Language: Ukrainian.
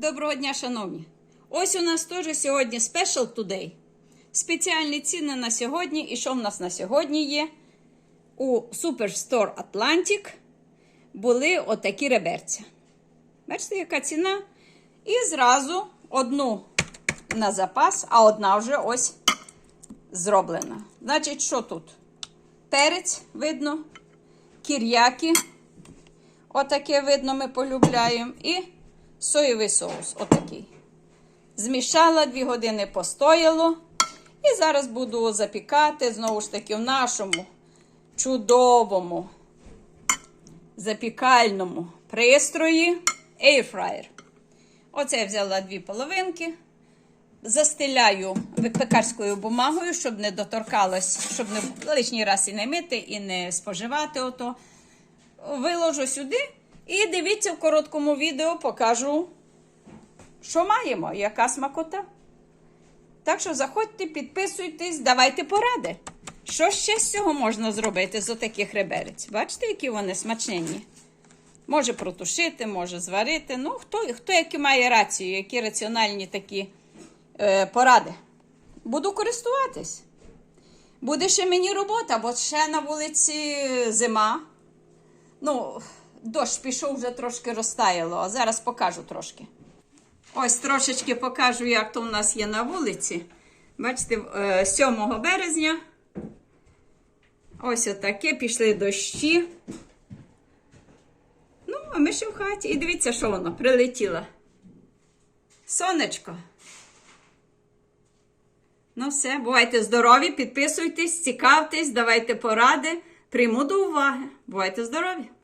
Доброго дня, шановні! Ось у нас теж сьогодні Special Today. Спеціальні ціни на сьогодні. І що в нас на сьогодні є? У Superstore Atlantic були отакі реберця. Бачите, яка ціна? І зразу одну на запас, а одна вже ось зроблена. Значить, що тут? Перець видно, кір'яки. Отаке видно, ми полюбляємо. І соєвий соус. Отакий. Змішала, дві години постояло. І зараз буду запікати знову ж таки в нашому чудовому запікальному пристрої Airfryer. Оце я взяла дві половинки. Застеляю пекарською бумагою, щоб не доторкалось, щоб не лишній раз і не мити, і не споживати ото. Виложу сюди і дивіться в короткому відео, покажу, що маємо, яка смакота. Так що заходьте, підписуйтесь, давайте поради. Що ще з цього можна зробити з отаких реберець? Бачите, які вони смачненні? Може протушити, може зварити. Ну, хто, хто які має рацію, які раціональні такі е, поради. Буду користуватись. Буде ще мені робота, бо ще на вулиці зима. Ну, дощ пішов, вже трошки розтаяло, а зараз покажу трошки. Ось трошечки покажу, як то у нас є на вулиці. Бачите, е, 7 березня. Ось отаке, пішли дощі. Ну, а ми ще в хаті. І дивіться, що воно прилетіло. Сонечко. Ну, все, бувайте здорові, підписуйтесь, цікавтесь, давайте поради. Прийму до уваги. Бувайте здорові!